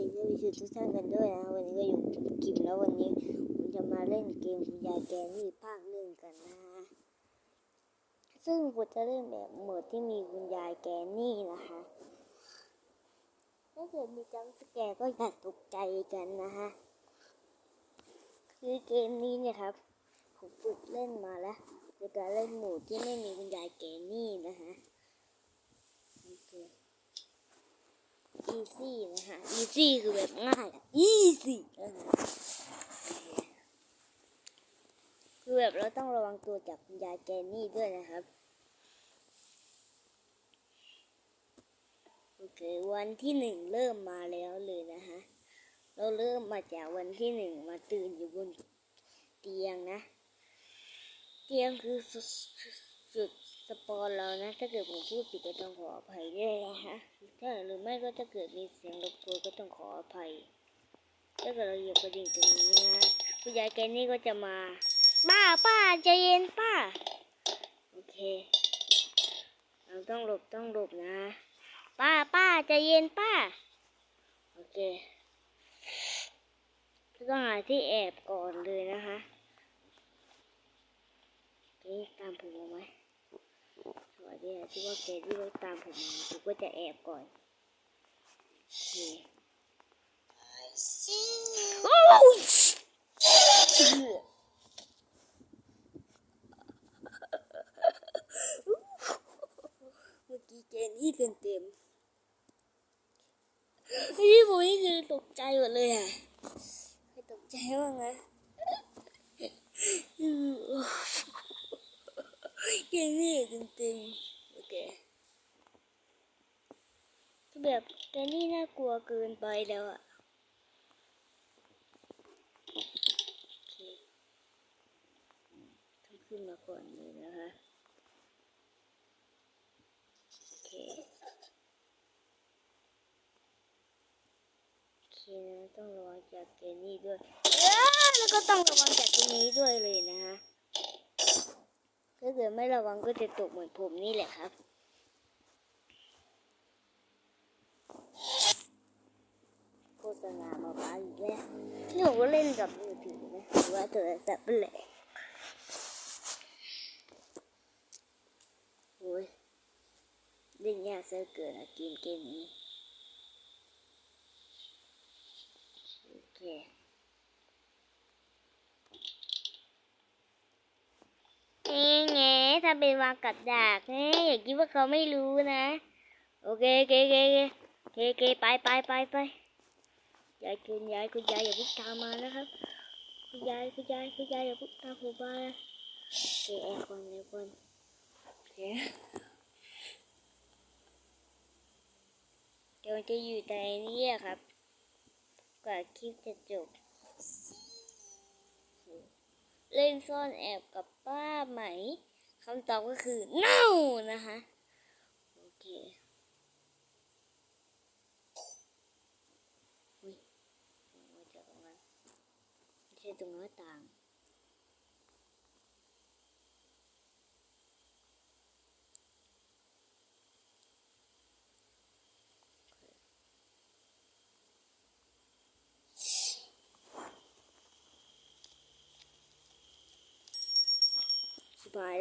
ดีท่านผู้ชมทุกท่านกันด้วยนะวันนี้ก็อยู่กิมแล้ววันนี้ผมจะมาเล่นเกมคุณยายแกนี่ภาคหนึ่งกันนะฮะซึ่งผมจะเล่นแบบโหมดที่มีคุณยายแกนี่นะคะถ้าเกิดมีจังสแกร์ก็อย่าตกใจกันนะฮะคือเกมนี้เนี่ยครับผมฝึกเล่นมาแล้วในการเล่นโหมดที่ไม่มีคุณยายแกนี่นะฮะโอเค easy นะฮะ easy คือแบบง่ายอะ easy นะฮะคือแบบเราต้องระวังตัวจากคุณยายแกนี่ด้วยนะครับ โอเค วันที่หนึ่งเริ่มมาแล้วเลยนะฮะ เราเริ่มมาจากวันที่หนึ่งมาตื่นอยู่บนเตียงนะ เตียงคือ จุดสปอนเรานะ ถ้าเกิดผมพูดผิดก็ต้องขออภัยด้วยนะฮะถ้าหรือไม่ก็ถ้าเกิดมีเสียงรบกวนก็ต้องขออภัย ถ้าเกิดเราเหยียบกระดิ่งตรงนี้นะคุณยายแกนี่ก็จะมาป้าป้าใจเย็นป้า โอเค เราต้องหลบต้องหลบนะ ป้าป้าใจเย็นป้า โอเคต้องหาที่แอบก่อนเลยนะคะนี่ตามผมมาไหม สวัสดีค่ะที่ว่าแกที่ว่าตามผมมาผมก็จะแอบก่อนโอเคโอ้ยเมื่อกี้แกนี่เต็มเต็มๆนี่ผมนี่คือตกใจหมดเลยอะตกใจบ้างนะแกนี่เต็มเต็มๆโอเคคือ แบบแกนี่น่ากลัวเกินไปแล้วอะโอเคต้องขึ้นมาก่อนเลยนะคะโอเคโอเคนะต้องระวังจากเกนี่ด้วยแล้วก็ต้องระวังจากตรงนี้ด้วยเลยนะฮะถ้าเกิดไม่ระวังก็จะตกเหมือนผมนี่แหละครับ โฆษณามาบ้าอีกแล้วนี่ผมก็เล่นกับมือถือนะหรือว่าโทรศัพท์นั่นแหละโอ้ยเล่นยากเสียเกินอะเกมเกมนี้โอเคเอ๊ะไงทำเป็นวางกับดักไงอย่าคิดว่าเขาไม่รู้นะ โอเคโอเคโอเคโอเคโอเคโอเคไปไปไปไป ยายคุณยายคุณยายอย่าพุ่งตามมานะครับ คุณยายคุณยายคุณยายอย่าพุ่งตามผมมานะโอเคแอบก่อนแอบก่อนเคเดี๋ยวจะอยู่ในนี้ครับกว่าคลิปจะจบ เล่นซ่อนแอบกับป้าไหมคำตอบก็คือ no นะคะ โอเค อุ้ยมาจากตรงนั้น ไม่ใช่ตรงหน้าต่างสบาย